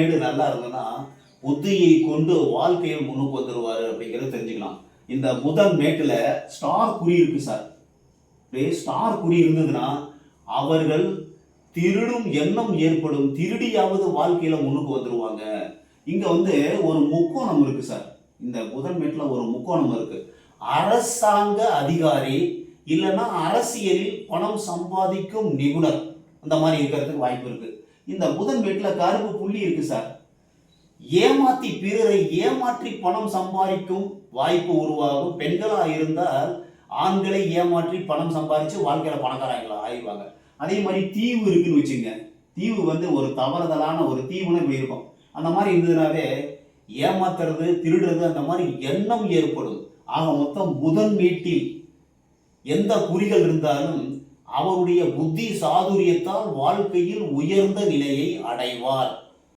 மேடு நல்லா இருந்ததுன்னா புத்தியை கொண்டு வாழ்க்கையை முன்னுக்கு வந்துருவாரு அப்படிங்கிறத தெரிஞ்சுக்கலாம். இந்த முதல் மேட்டுல ஸ்டார் குறி இருக்கு சார் இப்படியே ஸ்டார் குறி இருந்ததுன்னா அவர்கள் திருடும் எண்ணம் ஏற்படும் திருடியாவது வாழ்க்கையில முன்னுக்கு வந்துருவாங்க. இங்க வந்து ஒரு முக்கோணம் இருக்கு சார் இந்த புதன் மேட்டுல ஒரு முக்கோணம் இருக்கு. அரசாங்க அதிகாரி இல்லைன்னா அரசியலில் பணம் சம்பாதிக்கும் நிபுணர். அந்த மாதிரி இருக்கிறதுக்கு வாய்ப்பு இருக்கு. இந்த புதன் வீட்டில் கருப்பு புள்ளி இருக்கு சார். ஏமாத்தி பிறரை ஏமாற்றி பணம் சம்பாதிக்கும் வாய்ப்பு உருவாகும். பெண்களா இருந்தால் ஆண்களை ஏமாற்றி பணம் சம்பாதிச்சு வாழ்க்கையில பணக்காரங்களா ஆயிடுவாங்க. அதே மாதிரி தீவு இருக்குன்னு வச்சுங்க. தீவு வந்து ஒரு தவறுதலான ஒரு தீவுன்னு இப்படி இருக்கும் அந்த மாதிரி இருந்ததுனாவே ஏமாத்துறது திருடுறது அந்த மாதிரி எண்ணம் ஏற்படும். ஆக மொத்தம் புதன் வீட்டில் எந்த குறிகள் இருந்தாலும் அவருடைய புத்தி சாதுரியத்தால் வாழ்க்கையில் உயர்ந்த நிலையை அடைவார்.